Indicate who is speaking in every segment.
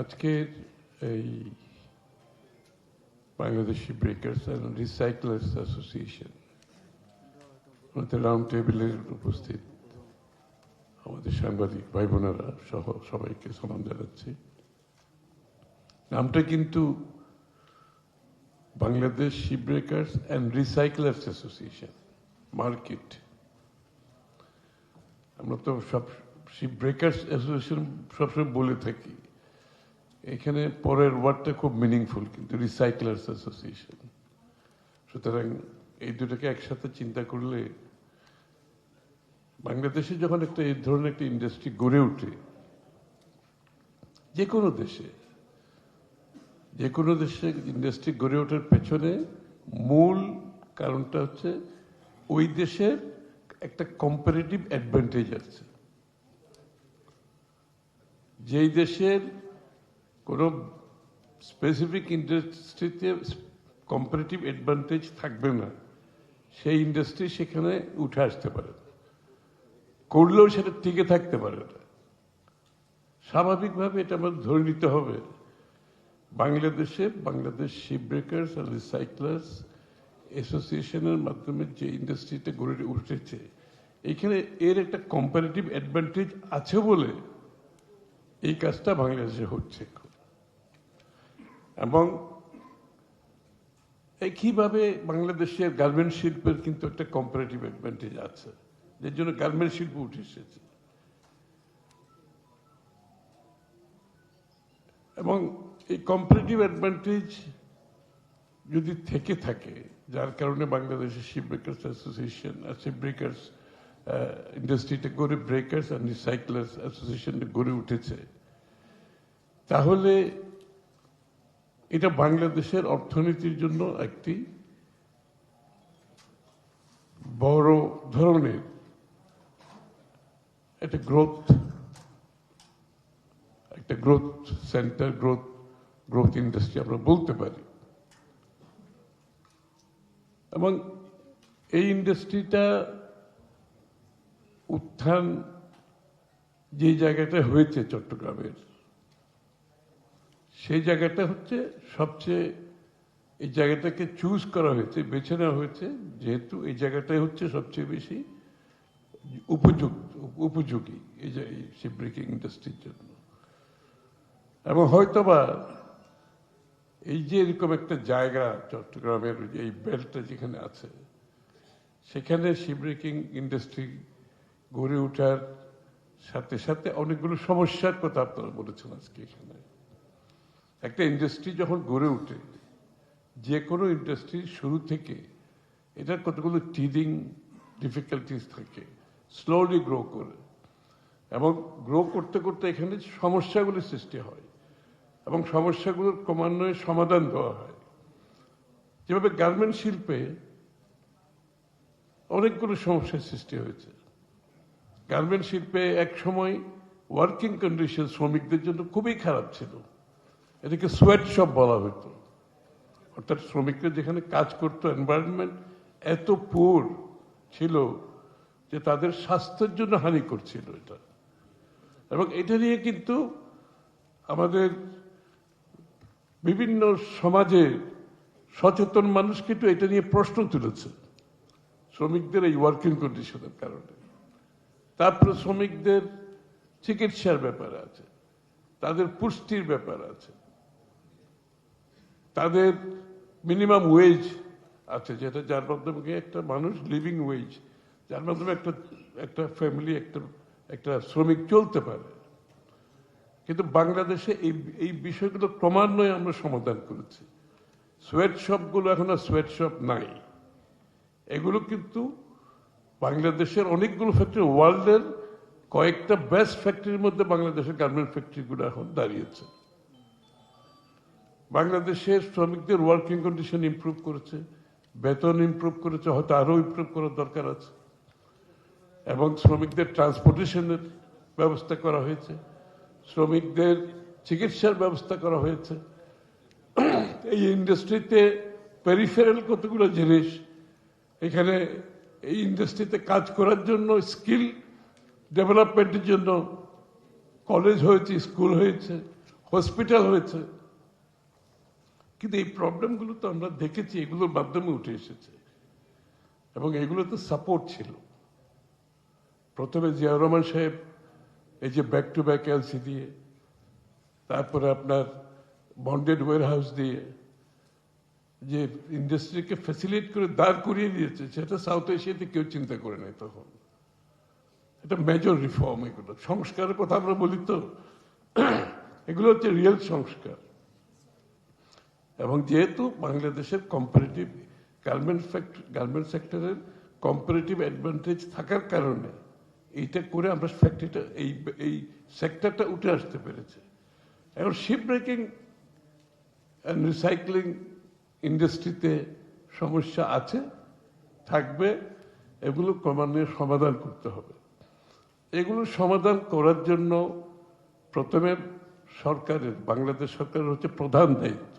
Speaker 1: আজকের এই Bangladeshi breakers and recyclers association, আমাদের রাউন্ড টেবিলের উপস্থিত আমাদের সাংবাদিক ভাই বোনেরা সহ সবাইকে সালাম জানাচ্ছি। নামটা কিন্তু Bangladesh ship breakers and recyclers association, market. আমরা তো সব শিপ ব্রেকার্স অ্যাসোসিয়েশন সবসময় বলে থাকি এখানে পরের ওয়ার্ডটা খুব মিনিংফুল কিন্তু রিসাইক্লার্স অ্যাসোসিয়েশন সুতরাং এই দুটোকে একসাথে চিন্তা করলে বাংলাদেশে যখন একটা এই ধরনের একটা ইন্ডাস্ট্রি গড়ে ওঠে, যে কোনো দেশে, যে কোনো দেশে ইন্ডাস্ট্রি গড়ে ওঠার পেছনে মূল কারণটা হচ্ছে ওই দেশের একটা কম্পারেটিভ অ্যাডভান্টেজ আছে। যেই দেশের কোনো স্পেসিফিক ইন্ডাস্ট্রিতে কম্পারেটিভ অ্যাডভান্টেজ থাকবে না। সেই ইন্ডাস্ট্রি সেখানে উঠে আসতে পারে। করলেও সেটা টিকে থাকতে পারে না। স্বাভাবিকভাবে এটা আমাদের ধরে নিতে হবে। বাংলাদেশে বাংলাদেশ শিপ ব্রেকার্স আর রিসাইক্লার্স অ্যাসোসিয়েশনের মাধ্যমে যে ইন্ডাস্ট্রিটা গড়ে উঠেছে, এখানে এর একটা কম্পারেটিভ অ্যাডভান্টেজ আছে বলে এই কাজটা বাংলাদেশে হচ্ছে। এবং একইভাবে বাংলাদেশের গার্মেন্ট শিল্পের কিন্তু একটা কম্পারেটিভ অ্যাডভান্টেজ আছে যার জন্য গার্মেন্ট শিল্প উঠে এসেছে। এবং এই কম্পারেটিভ অ্যাডভান্টেজ যদি থেকে থাকে, যার কারণে বাংলাদেশের ship breakers association ship breakers ইন্ডাস্ট্রিটা গড়ে ব্রেকার্স অ্যান্ড রিসাইক্লার্স অ্যাসোসিয়েশনটা গড়ে উঠেছে, তাহলে এটা বাংলাদেশের অর্থনীতির জন্য একটি বড় ধরনের একটা গ্রোথ একটা growth centre growth growth industry আমরা বলতে পারি। এবং এই ইন্ডাস্ট্রিটা উত্থান যে জায়গাটা হয়েছে চট্টগ্রামের সেই জায়গাটা হচ্ছে সবচেয়ে, এই জায়গাটাকে চুজ করা হয়েছে, বেছে নেওয়া হয়েছে, যেহেতু এই জায়গাটাই হচ্ছে সবচেয়ে বেশি উপযুক্ত, উপযোগী এই যে শিপ ব্রেকিং ইন্ডাস্ট্রির জন্য। এবং হয়তোবা এই যে এরকম একটা জায়গা, চট্টগ্রামের এই বেল্টটা যেখানে আছে, সেখানে শিপ ব্রেকিং ইন্ডাস্ট্রি গড়ে ওঠার সাথে সাথে অনেকগুলো সমস্যার কথা আপনারা বলেছেন আজকে এখানে। একটা ইন্ডাস্ট্রি যখন গড়ে ওঠে, যে কোনো ইন্ডাস্ট্রির শুরু থেকে এটার কতগুলো টিডিং ডিফিকাল্টিস থাকে স্লোলি গ্রো করে। এবং গ্রো করতে করতে এখানে সমস্যাগুলি সৃষ্টি হয় এবং সমস্যাগুলোর ক্রমান্বয়ে সমাধান দেওয়া হয়। যেভাবে গার্মেন্ট শিল্পে অনেকগুলো সমস্যার সৃষ্টি হয়েছে। গার্মেন্ট শিল্পে এক সময় ওয়ার্কিং কন্ডিশন শ্রমিকদের জন্য খুবই খারাপ ছিল। এটাকে সোয়েট শপ বলা হতো। অর্থাৎ শ্রমিকরা যেখানে কাজ করতো এনভায়রনমেন্ট এত পুর ছিল যে তাদের স্বাস্থ্যের জন্য হানি করছিল এটা। এবং এটা নিয়ে কিন্তু আমাদের বিভিন্ন সমাজে সচেতন মানুষ কিন্তু এটা নিয়ে প্রশ্ন তুলেছে। শ্রমিকদের এই ওয়ার্কিং কন্ডিশনের কারণে। তারপরে শ্রমিকদের চিকিৎসার ব্যাপার আছে, তাদের পুষ্টির ব্যাপার আছে। তাদের মিনিমাম ওয়েজ আছে, যেটা যার মাধ্যমে একটা মানুষ লিভিং ওয়েজ যার মাধ্যমে একটা একটা ফ্যামিলি একটা একটা শ্রমিক চলতে পারে। কিন্তু বাংলাদেশে এই এই বিষয়গুলো ক্রমান্বয়ে আমরা সমাধান করেছি। সোয়েট শপগুলো এখন আর সোয়েট শপ নাই। এগুলো কিন্তু বাংলাদেশের অনেকগুলো ফ্যাক্টরি ওয়ার্ল্ডের কয়েকটা বেস্ট ফ্যাক্টরির মধ্যে বাংলাদেশের গার্মেন্ট ফ্যাক্টরিগুলো এখন দাঁড়িয়েছে। বাংলাদেশের শ্রমিকদের ওয়ার্কিং কন্ডিশন ইমপ্রুভ করেছে, বেতন ইমপ্রুভ করেছে, হয়তো আরও ইমপ্রুভ করার দরকার আছে। এবং শ্রমিকদের ট্রান্সপোর্টেশনের ব্যবস্থা করা হয়েছে, শ্রমিকদের চিকিৎসার ব্যবস্থা করা হয়েছে। এই ইন্ডাস্ট্রিতে পেরিফেরাল কতগুলো জিনিস, এখানে এই ইন্ডাস্ট্রিতে কাজ করার জন্য স্কিল ডেভেলপমেন্টের জন্য কলেজ হয়েছে স্কুল হয়েছে হসপিটাল হয়েছে কিন্তু এই প্রবলেমগুলো তো আমরা দেখেছি, এগুলোর মাধ্যমে উঠে এসেছে। এবং এগুলোতে সাপোর্ট ছিল। প্রথমে জিয়া রহমান সাহেব এই যে ব্যাক টু ব্যাক এলসি দিয়ে, তারপরে আপনার বন্ডেড ওয়ার হাউস দিয়ে, যে ইন্ডাস্ট্রিকে ফ্যাসিলিট করে দাঁড় করিয়ে দিয়েছে, সেটা সাউথ এশিয়াতে কেউ চিন্তা করে নাই তখন। এটা মেজর রিফর্ম এগুলো। সংস্কারের কথা আমরা বলি তো। এগুলো হচ্ছে রিয়েল সংস্কার। এবং যেহেতু বাংলাদেশের কম্পারেটিভ গার্মেন্ট গার্মেন্ট সেক্টরের কম্পারেটিভ অ্যাডভান্টেজ থাকার কারণে এইটা করে আমরা ফ্যাক্টরিটা এই এই সেক্টরটা উঠে আসতে পেরেছে। এখন শিপ ব্রেকিং রিসাইক্লিং ইন্ডাস্ট্রিতে সমস্যা আছে, থাকবে, এগুলো ক্রমান্বয়ে সমাধান করতে হবে। এগুলো সমাধান করার জন্য প্রথমে সরকারের, বাংলাদেশ সরকারের হচ্ছে প্রধান দায়িত্ব।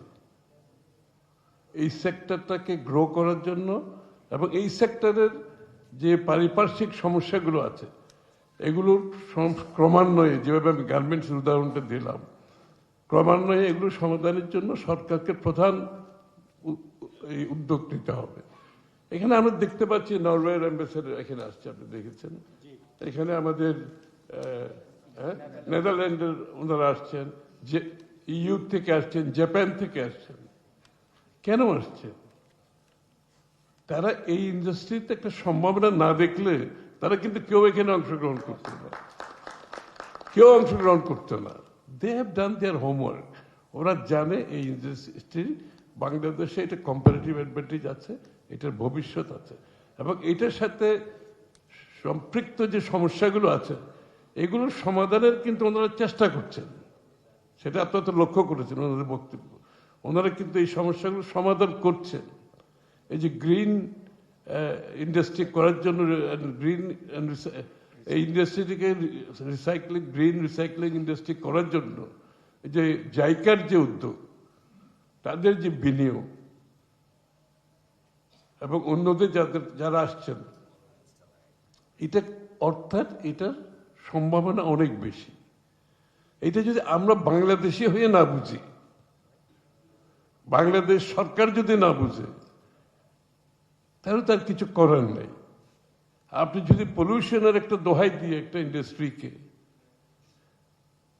Speaker 1: এই সেক্টরটাকে গ্রো করার জন্য এবং এই সেক্টরের যে পারিপার্শ্বিক সমস্যাগুলো আছে এগুলোর ক্রমান্বয়ে যেভাবে আমি গার্মেন্টসের উদাহরণটা দিলাম ক্রমান্বয়ে এগুলো সমাধানের জন্য সরকারকে প্রধান এই উদ্যোগ নিতে হবে। এখানে আমরা দেখতে পাচ্ছি নরওয়ের অ্যাম্বাসেডার এখানে আসছে আপনি দেখেছেন? এখানে আমাদের হ্যাঁ, নেদারল্যান্ডের ওনারা আসছেন যে ইউ থেকে আসছেন জাপান থেকে আসছেন। কেন আসছে? তারা এই ইন্ডাস্ট্রিতে একটা সম্ভাবনা না দেখলে তারা কিন্তু কেউ এখানে অংশগ্রহণ করতো না কেউ অংশগ্রহণ করতো না। They have done their homework ওরা জানে এই ইন্ডাস্ট্রি বাংলাদেশে এটা কম্পারেটিভ অ্যাডভান্টেজ আছে, এটার ভবিষ্যৎ আছে। এবং এটার সাথে সম্পৃক্ত যে সমস্যাগুলো আছে, এগুলোর সমাধানের কিন্তু ওনারা চেষ্টা করছেন। সেটা আপনারা তো লক্ষ্য করেছেন, ওনাদের বক্তব্য। ওনারা কিন্তু এই সমস্যাগুলো সমাধান করছেন। এই যে গ্রিন ইন্ডাস্ট্রি করার জন্য, গ্রিন, এই ইন্ডাস্ট্রিটিকে রিসাইক্লিং, গ্রিন রিসাইক্লিং ইন্ডাস্ট্রি করার জন্য যে জাইকার যে উদ্যোগ, তাদের যে বিনিয়োগ এবং অন্যদের যাদের, যারা আসছেন, এটা অর্থাৎ এটার সম্ভাবনা অনেক বেশি। এটা যদি আমরা বাংলাদেশি হয়ে না বুঝি বাংলাদেশ সরকার যদি না বুঝে, তাহলে তার কিছু করার নেই। আপনি যদি পলিউশনের একটা দোহাই দিয়ে একটা ইন্ডাস্ট্রিকে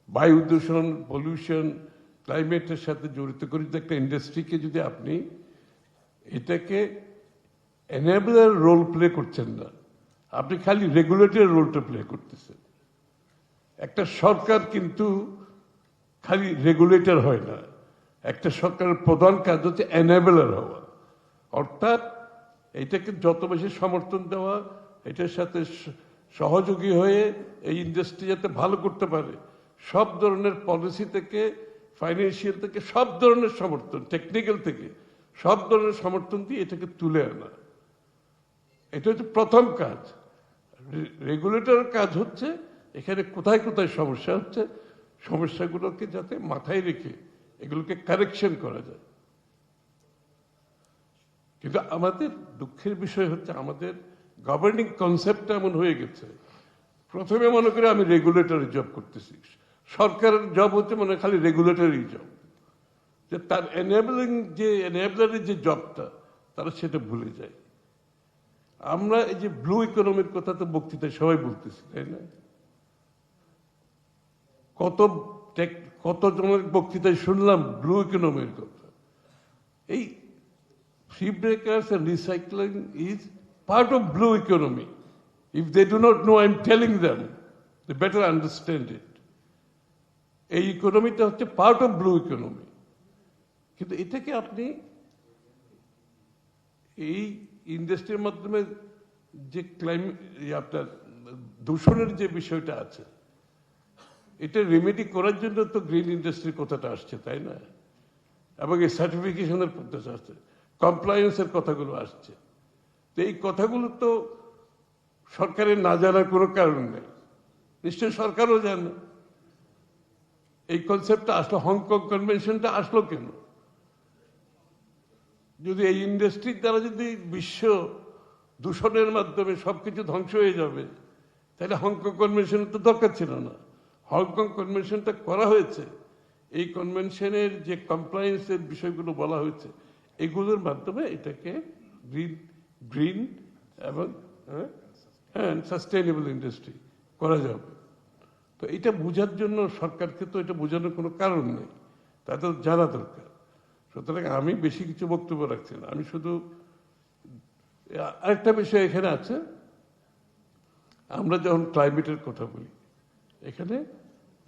Speaker 1: বায়ু দূষণ পলিউশন ক্লাইমেটের সাথে জড়িত করে যদি একটা ইন্ডাস্ট্রিকে যদি আপনি, এটাকে এনেবলার রোল প্লে করছেন না। আপনি খালি রেগুলেটর রোলটা প্লে করতেছেন। একটা সরকার কিন্তু খালি রেগুলেটর হয় না। একটা সরকারের প্রধান কাজ হচ্ছে এনেবলার হওয়া। অর্থাৎ এটাকে যত বেশি সমর্থন দেওয়া, এটার সাথে সহযোগী হয়ে এই ইন্ডাস্ট্রি যাতে ভালো করতে পারে, সব ধরনের পলিসি থেকে ফাইন্যান্সিয়াল থেকে, সব ধরনের সমর্থন টেকনিক্যাল থেকে, সব ধরনের সমর্থন দিয়ে এটাকে তুলে আনা। এটা হচ্ছে প্রথম কাজ। রেগুলেটরের কাজ হচ্ছে, এখানে কোথায় কোথায় সমস্যা হচ্ছে, সমস্যাগুলোকে যাতে মাথায় রেখে এগুলোকে কারেকশন করা যায়। কিন্তু আমাদের দুঃখের বিষয় হচ্ছে, আমাদের গভর্নিং কনসেপ্টটা এমন হয়ে গেছে। প্রথমে মনে করি আমি রেগুলেটরি জব করতেছি। সরকারের জব হচ্ছে মনে খালি রেগুলেটরি জব যে তার এনেবলিং যে এনেবলারের যে জবটা তারা সেটা ভুলে যায়। আমরা এই যে ব্লু ইকোনমির কথা তো বক্তৃতায় সবাই বলতেছি, তাই না? কত টেক- কতজনের বক্তৃতায় শুনলাম ব্লু ইকোনমির কথা। এই free breakers and recycling is part of blue economy if they do not know I am telling them they better understand it এই ইকোনমিটা হচ্ছে পার্ট অফ ব্লু ইকোনমি কিন্তু এটাকে আপনি এই ইন্ডাস্ট্রির মাধ্যমে যে ক্লাইম আপনার দূষণের যে বিষয়টা আছে এটা রেমেডি করার জন্য তো গ্রিন ইন্ডাস্ট্রির কথাটা আসছে, তাই না? এবং এই সার্টিফিকেশনের প্রসেস আসছে কমপ্লায়েন্সের কথাগুলো আসছে। তো এই কথাগুলো তো সরকারের না জানার কোনো কারণ নেই। নিশ্চয়ই সরকারও জানে। এই কনসেপ্টটা আসলো হংকং কনভেনশনটা আসলো কেন? যদি এই ইন্ডাস্ট্রির দ্বারা যদি বিশ্ব দূষণের মাধ্যমে সবকিছু ধ্বংস হয়ে যাবে, তাহলে হংকং কনভেনশনের তো দরকার ছিল না। হংকং কনভেনশনটা করা হয়েছে। এই কনভেনশনের যে কমপ্লায়েন্সের বিষয়গুলো বলা হয়েছে, এগুলোর মাধ্যমে এটাকে গ্রিন গ্রিন এবং হ্যাঁ সাস্টেইনেবল ইন্ডাস্ট্রি করা যাবে। তো এটা বোঝার জন্য সরকারকে তো এটা বোঝানোর কোনো কারণ নেই। তাদের জানা দরকার। সুতরাং আমি বেশি কিছু বক্তব্য রাখছি না। আমি শুধু আরেকটা বিষয় এখানে আছে। আমরা যখন ক্লাইমেটের কথা বলি এখানে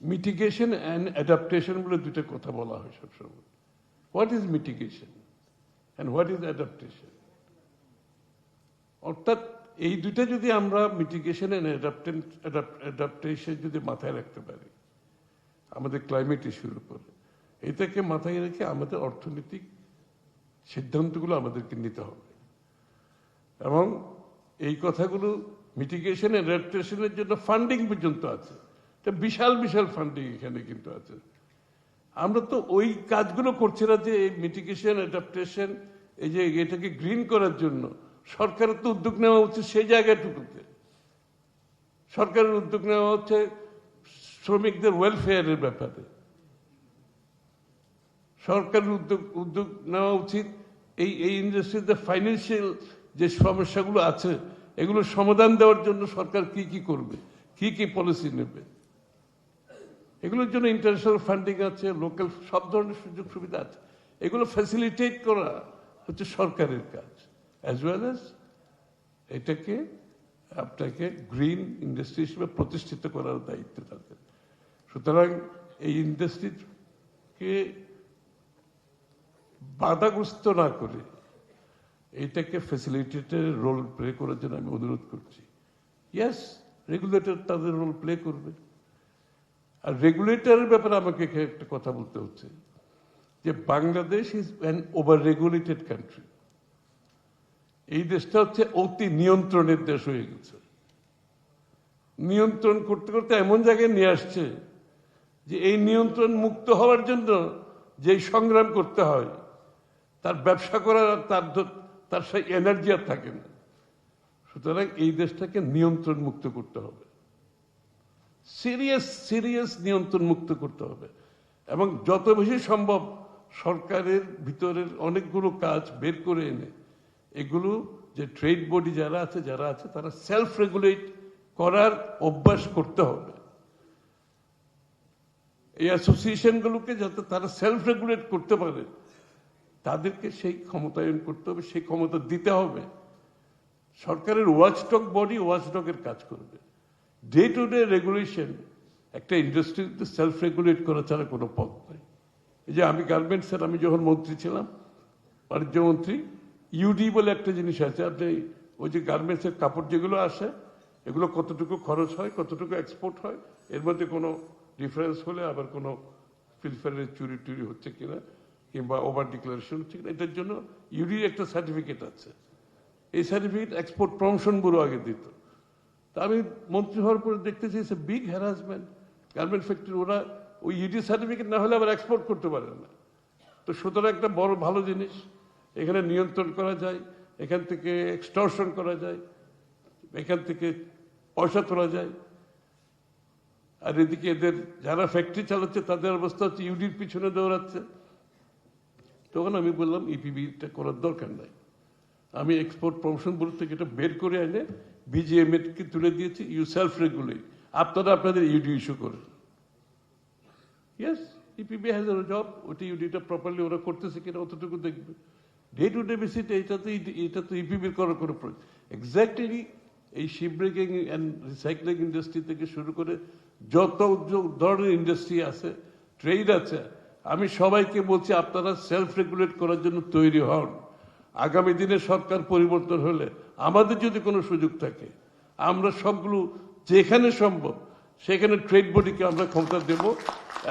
Speaker 1: মিটিগেশন অ্যান্ড অ্যাডাপ্টেশন বলে দুটো কথা বলা হয় সবসময়। What is mitigation and what is adaptation অর্থাৎ এই দুটো যদি আমরা মিটিগেশন অ্যান্ড অ্যাডাপ্টেশন যদি মাথায় রাখতে পারি, আমাদের ক্লাইমেট ইস্যুর উপরে, এটাকে মাথায় রেখে আমাদের অর্থনৈতিক সিদ্ধান্তগুলো আমাদেরকে নিতে হবে। এবং এই কথাগুলো মিটিগেশন অ্যাডাপ্টেশনের জন্য ফান্ডিং পর্যন্ত আছে। বিশাল বিশাল ফান্ডিং এখানে কিন্তু আছে। আমরা তো ওই কাজগুলো করছি না যে এই মিটিগেশন অ্যাডাপ্টেশন এই যে এটাকে গ্রিন করার জন্য। সরকারের তো উদ্যোগ নেওয়া উচিত সেই জায়গাটুকুতে। সরকারের উদ্যোগ নেওয়া হচ্ছে শ্রমিকদের ওয়েলফেয়ারের ব্যাপারে। সরকারের উদ্যোগ উদ্যোগ নেওয়া উচিত। এই এই ইন্ডাস্ট্রিতে ফাইন্যান্সিয়াল যে সমস্যাগুলো আছে, এগুলো সমাধান দেওয়ার জন্য সরকার কি কি করবে? কি কি পলিসি নেবে? এগুলোর জন্য ইন্টারন্যাশনাল ফান্ডিং আছে লোকাল সব ধরনের সুযোগ সুবিধা আছে। এগুলো ফ্যাসিলিটেট করা হচ্ছে সরকারের কাজ অ্যাজ ওয়েল অ্যাজ এটাকে আপনাকে গ্রিন ইন্ডাস্ট্রি হিসেবে প্রতিষ্ঠিত করার দায়িত্ব তাদের। সুতরাং এই ইন্ডাস্ট্রিকে বাধাগ্রস্ত না করে এটাকে ফ্যাসিলিটেটের রোল প্লে করার জন্য আমি অনুরোধ করছি। ইয়াস রেগুলেটর তাদের রোল প্লে করবে। আর রেগুলেটরের ব্যাপারে আমাকে একটা কথা বলতে হচ্ছে, যে Bangladesh is an over regulated country এই দেশটা হচ্ছে অতি নিয়ন্ত্রণের দেশ হয়ে গেছে। নিয়ন্ত্রণ করতে করতে এমন জায়গায় নিয়ে আসছে, যে এই নিয়ন্ত্রণ মুক্ত হওয়ার জন্য যেই সংগ্রাম করতে হয়, তার ব্যবসা করার তার তার সেই এনার্জি আর থাকে না। সুতরাং এই দেশটাকে নিয়ন্ত্রণ মুক্ত করতে হবে। সিরিয়াস সিরিয়াস নিয়ন্ত্রণ মুক্ত করতে হবে। এবং যত বেশি সম্ভব সরকারের ভিতরের অনেকগুলো কাজ বের করে এনে, এগুলো যে ট্রেড বডি যারা আছে যারা আছে, তারা সেলফ রেগুলেট করার অভ্যাস করতে হবে। এই অ্যাসোসিয়েশনগুলোকে যাতে তারা সেলফ রেগুলেট করতে পারে, তাদেরকে সেই ক্ষমতায়ন করতে হবে, সেই ক্ষমতা দিতে হবে। সরকারের ওয়াচডগ বডি ওয়াচডগের কাজ করবে। ডে টু ডে রেগুলেশন একটা ইন্ডাস্ট্রিতে সেলফ রেগুলেট করা ছাড়া কোনো পথ নেই। এই যে আমি গার্মেন্টসের আমি যখন মন্ত্রী ছিলাম, বাণিজ্য মন্ত্রী ইউডি বলে একটা জিনিস আছে, আপনি ওই যে গার্মেন্টসের কাপড় যেগুলো আসে, এগুলো কতটুকু খরচ হয়, কতটুকু এক্সপোর্ট হয়, এর মধ্যে কোনো ডিফারেন্স হলে আবার কোনো ফিলফারের চুরি টুরি হচ্ছে কিনা, কিংবা ওভার ডিক্লারেশন হচ্ছে কিনা এটার জন্য ইউডির একটা সার্টিফিকেট আছে। এই সার্টিফিকেট এক্সপোর্ট প্রমোশন ব্যুরো আগে দিত। আমি মন্ত্রী হওয়ার পরে দেখতেছি it's big harassment garment factory ওরা ওই ইউডি সার্টিফিকেট না হলে আবার এক্সপোর্ট করতে পারে না। তো সুতরাং একটা বড়, ভালো জিনিস। এখানে নিয়ন্ত্রণ করা যায়, এখান থেকে এক্সটর্শন করা যায়, এখান থেকে পয়সা তোলা যায়। আর এদিকে এদের যারা ফ্যাক্টরি চালাচ্ছে, তাদের অবস্থা হচ্ছে ইউডির পিছনে দৌড়াচ্ছে। তখন আমি বললাম ইপিবিটা করার দরকার নাই। আমি এক্সপোর্ট প্রমোশন ব্যুরো থেকে এটা বের করে এনে বিজিএম কে তুলে দিয়েছি? ইউ সেলফ রেগুলেট আপনারা আপনাদের ইউডি ইস্যু করেন। Yes EPB has a job ওটি ইউডিটা প্রপারলি ওরা করতেছে কিনা অতটুকু দেখবে। ডে টু ডে বেসিসে এটা তো এটা তো ইপিবির করার কোনো এক্স্যাক্টলি এই ship breaking and recycling industry থেকে শুরু করে যত ধরনের ইন্ডাস্ট্রি আছে ট্রেড আছে, আমি সবাইকে বলছি আপনারা সেলফ রেগুলেট করার জন্য তৈরি হন। আগামী দিনে সরকার পরিবর্তন হলে আমাদের যদি কোনো সুযোগ থাকে, আমরা সবগুলো যেখানে সম্ভব, সেখানে ট্রেড বডিকে আমরা ক্ষমতা দেব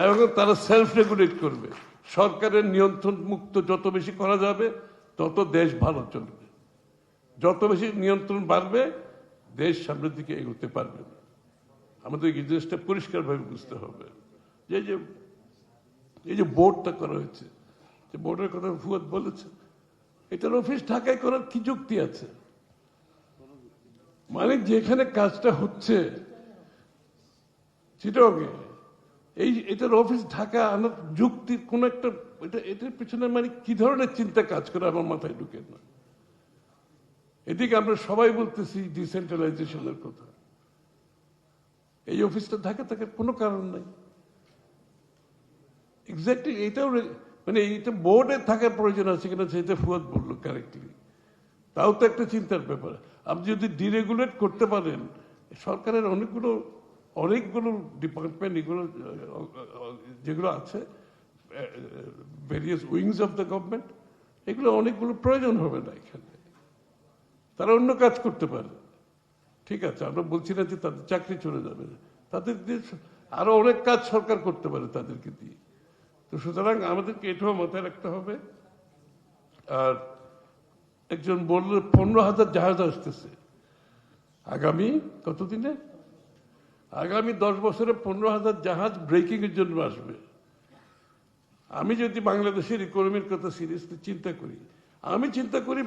Speaker 1: এবং তারা সেলফ রেগুলেট করবে। সরকারের নিয়ন্ত্রণ মুক্ত যত বেশি করা যাবে, তত দেশ ভালো চলবে। যত বেশি নিয়ন্ত্রণ বাড়বে, দেশ সামনের দিকে এগোতে পারবে আমাদের এই জিনিসটা পরিষ্কারভাবে বুঝতে হবে। যে যে, এই যে বোর্ডটা করা হয়েছে, যে বোর্ডের কথা ফুয়াদ বলেছে এটার অফিস ঢাকায় করার কি যুক্তি আছে? মানে যেখানে কাজটা হচ্ছে চিটকে এই এটার অফিস ঢাকা আনার যুক্তির কোন একটা, এটা, এটার পিছনে মানে কি ধরনের চিন্তা কাজ করে আমার মাথায় ঢুকে না। এদিকে আমরা সবাই বলতেছি ডিসেন্ট্রালাইজেশনের কথা। এই অফিসটা ঢাকা থাকার কোনো কারণ নাই। এক্স্যাক্টলি এটাও মানে এইটা বোর্ডে থাকার প্রয়োজন আছে কিনা সেটা ফুয়াদ বলল কারেক্টলি তাও তো একটা চিন্তার ব্যাপার। আপনি যদি ডিরেগুলেট করতে পারেন, সরকারের অনেকগুলো অনেকগুলো ডিপার্টমেন্ট এগুলো, যেগুলো আছে various wings of the government এগুলো অনেকগুলো প্রয়োজন হবে না এখানে। তারা অন্য কাজ করতে পারে। ঠিক আছে, আমরা বলছি না যে তাদের চাকরি চলে যাবে তাদের দিয়ে আরও অনেক কাজ সরকার করতে পারে তাদেরকে দিয়ে। তো সুতরাং আমাদেরকে এটাও মাথায় রাখতে হবে। আর একজন বলল, পনেরো হাজার জাহাজ আসতেছে। আগামী কতদিনে? আগামী দশ বছরে পনেরো হাজার জাহাজ ব্রেকিং এর জন্য আসবে। আমি যদি বাংলাদেশের ইকোনমির কথা সিরিয়াসলি চিন্তা করি, আমি চিন্তা করি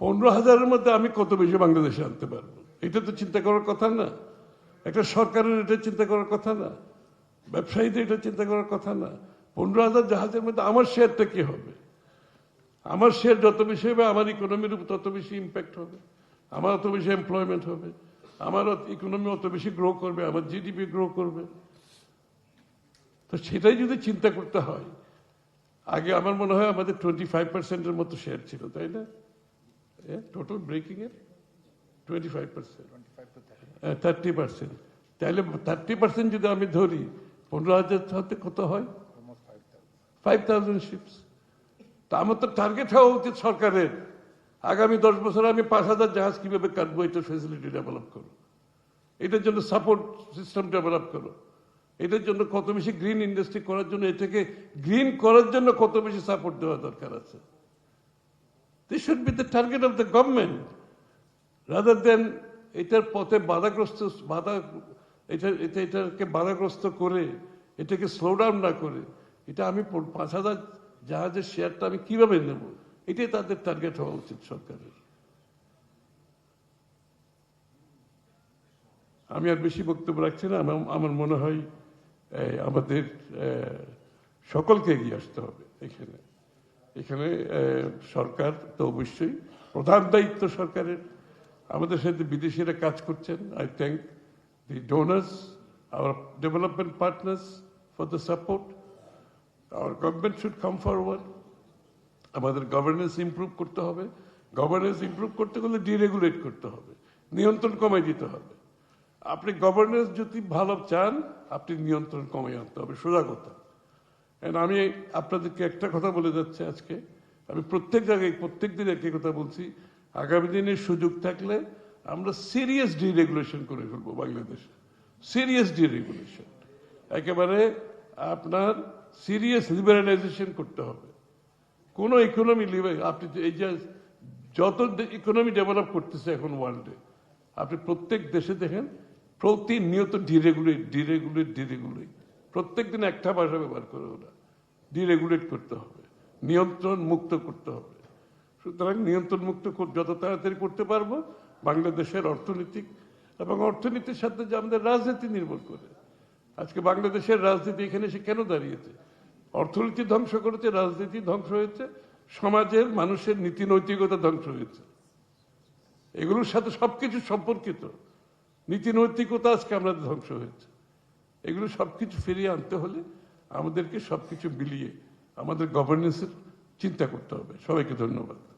Speaker 1: পনেরো হাজারের মধ্যে আমি কত বেশি বাংলাদেশে আনতে পারব। এটা তো চিন্তা করার কথা না। একটা সরকারের এটা চিন্তা করার কথা না। ব্যবসায়ীদের এটা চিন্তা করার কথা না। পনেরো হাজার জাহাজের মধ্যে আমার শেয়ারটা কি হবে? আমার শেয়ার যত বেশি হবে আমার ইকোনমির উপর তত বেশি ইম্প্যাক্ট হবে আমার অত বেশি এমপ্লয়মেন্ট হবে আমার ইকোনমি অত বেশি গ্রো করবে আমার জিডিপি গ্রো করবে। তো সেটাই যদি চিন্তা করতে হয় আগে আমার মনে হয় আমাদের টোয়েন্টি ফাইভ পার্সেন্টের মতো শেয়ার ছিল তাই না? টোটাল ব্রেকিং এর? Twenty five percent thirty percent তাহলে থার্টি পার্সেন্ট যদি আমি ধরি পনেরো হাজার হাতে কত হয়? ফাইভ থাউজেন্ড শিপস তা আমার তো টার্গেট হওয়া উচিত সরকারের। আগামী দশ বছরে আমি পাঁচ হাজার জাহাজ কীভাবে কাটবো, এটা ফেসিলিটি ডেভেলপ করো। এটার জন্য সাপোর্ট সিস্টেম ডেভেলপ করো। এটার জন্য কত বেশি গ্রিন ইন্ডাস্ট্রি করার জন্য এটাকে গ্রিন করার জন্য কত বেশি সাপোর্ট দেওয়া দরকার আছে। This should be the target of the government rather than এটার পথে বাধাগ্রস্ত, বাধা, এটা এটা, এটাকে বাধাগ্রস্ত করে, এটাকে স্লো ডাউন না করে এটা আমি পাঁচ হাজার জাহাজের শেয়ারটা আমি কীভাবে নেব? এটাই তাদের টার্গেট হওয়া উচিত সরকারের। আমি আর বেশি বক্তব্য রাখছি না। আমার মনে হয় আমাদের সকলকে এগিয়ে আসতে হবে এখানে। এখানে সরকার তো অবশ্যই প্রধান দায়িত্ব সরকারের। আমাদের সাথে বিদেশিরা কাজ করছেন। I thank the donors our development partners for the support our government should come forward আমাদের গভর্নেন্স ইমপ্রুভ করতে হবে। গভর্নেন্স ইমপ্রুভ করতে গেলে ডিরেগুলেট করতে হবে। নিয়ন্ত্রণ কমাই দিতে হবে। আপনি গভর্নেন্স যদি ভালো চান, আপনি নিয়ন্ত্রণ কমাই আনতে হবে। সোজা কথা। আমি আপনাদেরকে একটা কথা বলে যাচ্ছে আজকে। আমি প্রত্যেক জায়গায়, প্রত্যেক দিন একই কথা বলছি। আগামী দিনে সুযোগ থাকলে আমরা সিরিয়াস ডিরেগুলেশন করে ফেলব বাংলাদেশে। সিরিয়াস ডিরেগুলেশন একেবারে আপনার সিরিয়াস লিবারালাইজেশন করতে হবে। কোন ইকোনমি আপনি এই যে যত ইকোনমি ডেভেলপ করতেছে এখন ওয়ার্ল্ডে আপনি প্রত্যেক দেশে দেখেন, প্রতিনিয়ত ডিরেগুলেট ডিরেগুলেট ডিরেগুলেট প্রত্যেক দিন একটা ভাষা ব্যবহার করে ওরা। ডিরেগুলেট করতে হবে। নিয়ন্ত্রণ মুক্ত করতে হবে। সুতরাং নিয়ন্ত্রণ মুক্ত যত তাড়াতাড়ি করতে পারব, বাংলাদেশের অর্থনৈতিক এবং অর্থনীতির সাথে যে আমাদের রাজনীতি নির্ভর করে। আজকে বাংলাদেশের রাজনীতি এখানে সে কেন দাঁড়িয়েছে? অর্থনীতি ধ্বংস করেছে, রাজনীতি ধ্বংস হয়েছে, সমাজের, মানুষের নীতি নৈতিকতা ধ্বংস হয়েছে। এগুলোর সাথে সবকিছু সম্পর্কিত। নীতি নৈতিকতা আজকে আমাদের ধ্বংস হয়েছে। এগুলো সবকিছু ফিরিয়ে আনতে হলে আমাদেরকে সবকিছু মিলিয়ে আমাদের গভর্নেন্সের চিন্তা করতে হবে। সবাইকে ধন্যবাদ।